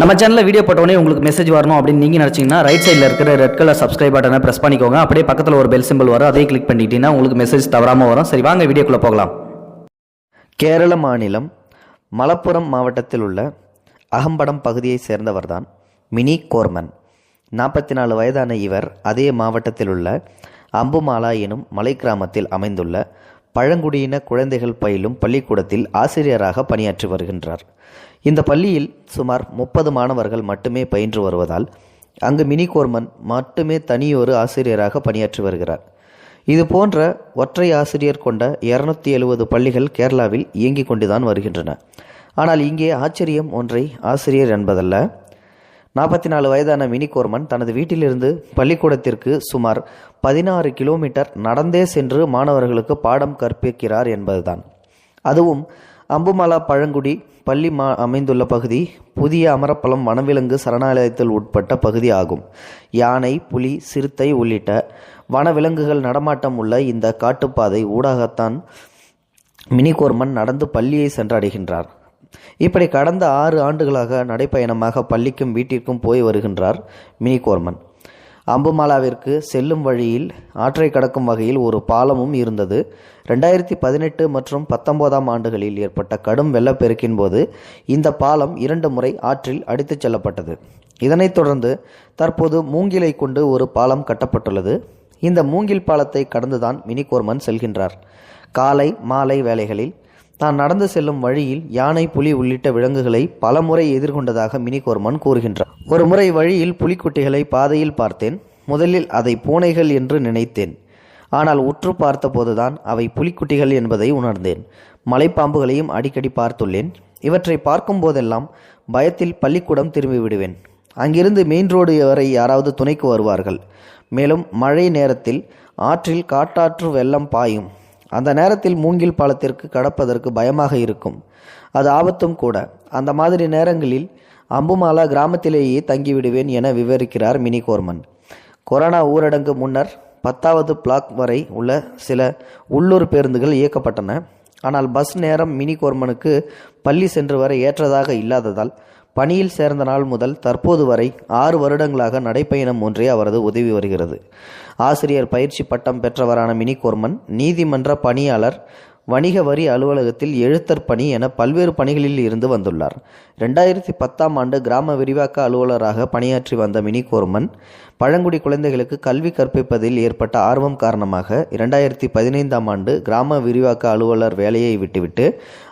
நம்ம சேனலில் வீடியோ போட்டோடனே உங்களுக்கு மெசேஜ் வரணும் அப்படின்னு நீங்கள் நினச்சிங்கன்னா ரைட் சைடில் இருக்கிற ரெட் கலர் சப்ஸ்கிரைப் பட்டனை ப்ரெஸ் பண்ணிக்கோங்க. அப்படியே பக்கத்தில் ஒரு பெல் சிம்பிள் வரும். அதே கிளிக் பண்ணிட்டீங்கன்னா உங்களுக்கு மெசேஜ் தவறாமல் வரும். சரி வாங்க வீடியோக்குள்ளே போகலாம். கேரள மாநிலம் மலப்புரம் மாவட்டத்தில் உள்ள அகம்படம் பகுதியைச் சேர்ந்தவர்தான் மினி கோர்மன். நாற்பத்தி நாலு வயதான இவர் அதே மாவட்டத்தில் உள்ள அம்புமாலா எனும் மலை கிராமத்தில் அமைந்துள்ள பழங்குடியின குழந்தைகள் பயிலும் பள்ளிக்கூடத்தில் ஆசிரியராக பணியாற்றி வருகின்றார். இந்த பள்ளியில் சுமார் முப்பது மாணவர்கள் மட்டுமே பயின்று வருவதால் அங்கு மினி கோர்மன் மட்டுமே தனியொரு ஆசிரியராக பணியாற்றி வருகிறார். இது போன்ற ஒற்றை ஆசிரியர் கொண்ட இருநூத்தி எழுபது பள்ளிகள் கேரளாவில் இயங்கிக் கொண்டுதான் வருகின்றன. ஆனால் இங்கே ஆச்சரியம் ஒன்றை ஆசிரியர் என்பதல்ல நாற்பத்தி நாலு வயதான மினிகோர்மன் தனது வீட்டிலிருந்து பள்ளிக்கூடத்திற்கு சுமார் பதினாறு கிலோமீட்டர் நடந்தே சென்று மாணவர்களுக்கு பாடம் கற்பிக்கிறார் என்பதுதான். அதுவும் அம்புமாலா பழங்குடி பள்ளி மா அமைந்துள்ள பகுதி புதிய அமரப்பழம் வனவிலங்கு சரணாலயத்தில் உட்பட்ட பகுதி ஆகும். யானை புலி சிறுத்தை உள்ளிட்ட வனவிலங்குகள் நடமாட்டம் உள்ள இந்த காட்டுப்பாதை ஊடாகத்தான் மினிகோர்மன் நடந்து பள்ளியை சென்றடைகின்றார். இப்படி கடந்த ஆறு ஆண்டுகளாக நடைப்பயணமாக பள்ளிக்கும் வீட்டிற்கும் போய் வருகின்றார் மினிகோர்மன். அம்புமாலாவிற்கு செல்லும் வழியில் ஆற்றை கடக்கும் வகையில் ஒரு பாலமும் இருந்தது. ரெண்டாயிரத்தி பதினெட்டு மற்றும் பத்தொன்பதாம் ஆண்டுகளில் ஏற்பட்ட கடும் வெள்ளப்பெருக்கின் போது இந்த பாலம் இரண்டு முறை ஆற்றில் அடித்துச் செல்லப்பட்டது. இதனைத் தொடர்ந்து தற்போது மூங்கிலை கொண்டு ஒரு பாலம் கட்டப்பட்டுள்ளது. இந்த மூங்கில் பாலத்தை கடந்துதான் மினிகோர்மன் செல்கின்றார். காலை மாலை வேளைகளில் தான் நடந்து செல்லும் வழியில் யானை புலி உள்ளிட்ட விலங்குகளை பலமுறை எதிர்கொண்டதாக மினிகோர்மன் கூறுகின்றார். ஒரு முறை வழியில் புலிக்குட்டிகளை பாதையில் பார்த்தேன். முதலில் அதை பூனைகள் என்று நினைத்தேன். ஆனால் உற்று பார்த்தபோதுதான் அவை புலிக்குட்டிகள் என்பதை உணர்ந்தேன். மலைப்பாம்புகளையும் அடிக்கடி பார்த்துள்ளேன். இவற்றை பார்க்கும் போதெல்லாம் பயத்தில் பள்ளிக்கூடம் திரும்பி விடுவேன் அங்கிருந்து மெயின் ரோடு வரை யாராவது துணைக்கு வருவார்கள். மேலும் மழை நேரத்தில் ஆற்றில் காட்டாற்று வெள்ளம் பாயும். அந்த நேரத்தில் மூங்கில் பாலத்திற்கு கடப்பதற்கு பயமாக இருக்கும். அது ஆபத்தும் கூட. அந்த மாதிரி நேரங்களில் அம்புமாலா கிராமத்திலேயே தங்கிவிடுவேன் என விவரிக்கிறார் மினி கோர்மன் கொரோனா ஊரடங்கு முன்னர் பத்தாவது பிளாக் வரை உள்ள சில உள்ளூர் பேருந்துகள் இயக்கப்பட்டன. ஆனால் பஸ் நேரம் மினி கோர்மனுக்கு பள்ளி சென்று வர ஏற்றதாக இல்லாததால் பணியில் சேர்ந்த நாள் முதல் தற்போது வரை ஆறு வருடங்களாக நடைப்பயணம் ஒன்றே அவரது உதவி வருகிறது. ஆசிரியர் பயிற்சி பட்டம் பெற்றவரான மினி கோர்மன் நீதிமன்ற பணியாளர் வணிக வரி அலுவலகத்தில் எழுத்தர் பணி என பல்வேறு பணிகளில் இருந்து வந்துள்ளார். ரெண்டாயிரத்தி பத்தாம் ஆண்டு கிராம விரிவாக்க அலுவலராக பணியாற்றி வந்த மினி கோர்மன் பழங்குடி குழந்தைகளுக்கு கல்வி கற்பிப்பதில் ஏற்பட்ட ஆர்வம் காரணமாக இரண்டாயிரத்தி பதினைந்தாம் ஆண்டு கிராம விரிவாக்க அலுவலர் வேலையை விட்டுவிட்டு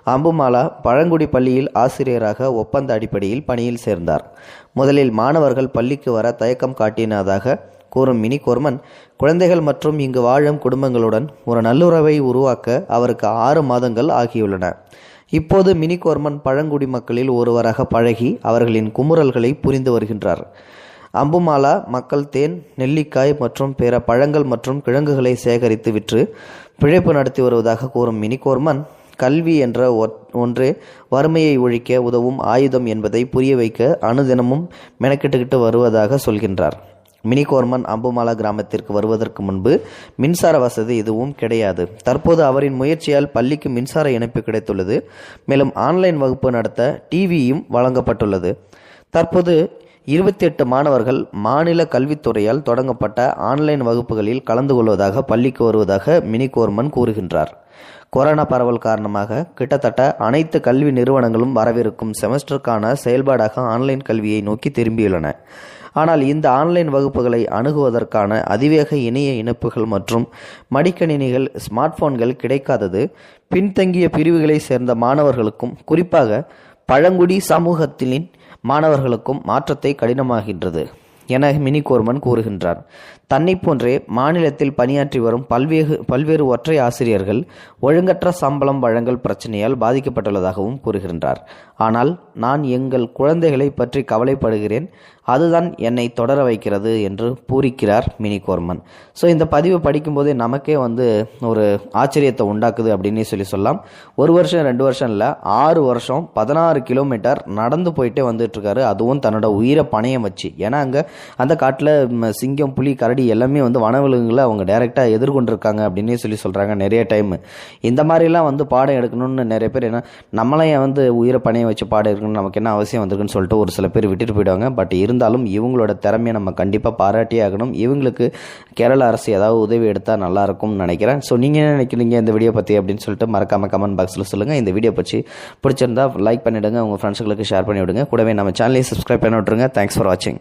அம்புமாலா பழங்குடி பள்ளியில் ஆசிரியராக ஒப்பந்த அடிப்படையில் பணியில் சேர்ந்தார். முதலில் மாணவர்கள் பள்ளிக்கு வர தயக்கம் காட்டினதாக கூறும் மினி கோர்மன் குழந்தைகள் மற்றும் இங்கு வாழும் குடும்பங்களுடன் ஒரு நல்லுறவை உருவாக்க அவருக்கு ஆறு மாதங்கள் ஆகியுள்ளன. இப்போது மினி கோர்மன் பழங்குடி மக்களில் ஒருவராக பழகி அவர்களின் குமுறல்களை புரிந்து வருகின்றார். அம்புமாலா மக்கள் தேன் நெல்லிக்காய் மற்றும் பிற பழங்கள் மற்றும் கிழங்குகளை சேகரித்து விற்று பிழைப்பு நடத்தி வருவதாக கூறும் மினி கோர்மன் கல்வி என்ற ஒன்றே வறுமையை ஒழிக்க உதவும் ஆயுதம் என்பதை புரிய வைக்க அனுதினமும் மெனக்கெட்டுக்கிட்டு வருவதாக சொல்கின்றார். மினிகோர்மன் அம்புமாலா கிராமத்திற்கு வருவதற்கு முன்பு மின்சார வசதி எதுவும் கிடையாது. தற்போது அவரின் முயற்சியால் பள்ளிக்கு மின்சார இணைப்பு கிடைத்துள்ளது. மேலும் ஆன்லைன் வகுப்பு நடத்த டிவியும் வழங்கப்பட்டுள்ளது. தற்போது இருபத்தி எட்டு மாணவர்கள் மாநில கல்வித்துறையால் தொடங்கப்பட்ட ஆன்லைன் வகுப்புகளில் கலந்து கொள்வதாக பள்ளிக்கு வருவதாக மினி கோர்மன் கூறுகின்றார். கொரோனா பரவல் காரணமாக கிட்டத்தட்ட அனைத்து கல்வி நிறுவனங்களும் வரவிருக்கும் செமஸ்டருக்கான செயல்பாடாக ஆன்லைன் கல்வியை நோக்கி திரும்பியுள்ளன. ஆனால் இந்த ஆன்லைன் வகுப்புகளை அணுகுவதற்கான அதிவேக இணைய இணைப்புகள் மற்றும் மடிக்கணினிகள் ஸ்மார்ட் போன்கள் கிடைக்காதது. பின்தங்கிய பிரிவுகளை சேர்ந்த மாணவர்களுக்கும் குறிப்பாக பழங்குடி சமூகத்தின் மாணவர்களுக்கும் மாற்றத்தை கடினமாகின்றது என மினி கோர்மன் கூறுகின்றார். தன்னை போன்றே மாநிலத்தில் பணியாற்றி வரும் பல்வேறு பல்வேறு ஒற்றை ஆசிரியர்கள் ஒழுங்கற்ற சம்பளம் வழங்கல் பிரச்சனையால் பாதிக்கப்பட்டுள்ளதாகவும் கூறுகின்றார். ஆனால் நான் எங்கள் குழந்தைகளை பற்றி கவலைப்படுகிறேன். அதுதான் என்னை தொடர வைக்கிறது என்று பூரிக்கிறார் மினி கோர்மன் ஸோ இந்த பதிவு படிக்கும்போதே நமக்கே வந்து ஒரு ஆச்சரியத்தை உண்டாக்குது அப்படின்னு சொல்லி சொல்லலாம். ஒரு வருஷம் ரெண்டு வருஷம் இல்லை ஆறு வருஷம் பதினாறு கிலோமீட்டர் நடந்து போயிட்டே வந்துட்டு இருக்காரு. அதுவும் தன்னோட உயிரை பணையம் வச்சு. ஏன்னா அங்கே அந்த காட்டில் சிங்கம் புலி கரடி எல்லாமே வந்து வனவிலங்குகளை அவங்க டைரெக்டாக எதிர்கொண்டிருக்காங்க அப்படின்னே சொல்லி சொல்கிறாங்க நிறைய டைம் இந்த மாதிரிலாம் வந்து பாடம் எடுக்கணும்னு நிறைய பேர் என்ன நம்மளையும் வந்து உயிரை பணைய வச்சு பாடம் எடுக்கணும்னு நமக்கு என்ன அவசியம் வந்திருக்குன்னு சொல்லிட்டு ஒரு சில பேர் விட்டுட்டு போயிடுவாங்க. பட் இருந்தாலும் இவங்களோட திறமையை நம்ம கண்டிப்பாக பாராட்டியே ஆகணும். இவங்களுக்கு கேரள அரசு ஏதாவது உதவி எடுத்தால் நல்லாயிருக்கும்னு நினைக்கிறேன். ஸோ நீங்கள் என்ன நினைக்கிறீங்க இந்த வீடியோ பற்றி அப்படின்னு சொல்லிட்டு மறக்காமல் கமெண்ட் பாக்ஸில் சொல்லுங்கள் இந்த வீடியோ பற்றி பிடிச்சிருந்தா லைக் பண்ணிவிடுங்க உங்கள் ஃப்ரெண்ட்ஸுங்களுக்கு ஷேர் பண்ணிவிடுங்க. கூடவே நம்ம சேனலையும் சப்ஸ்கிரைப் பண்ணி விட்ருங்க தேங்க்ஸ் ஃபார் வாட்சிங்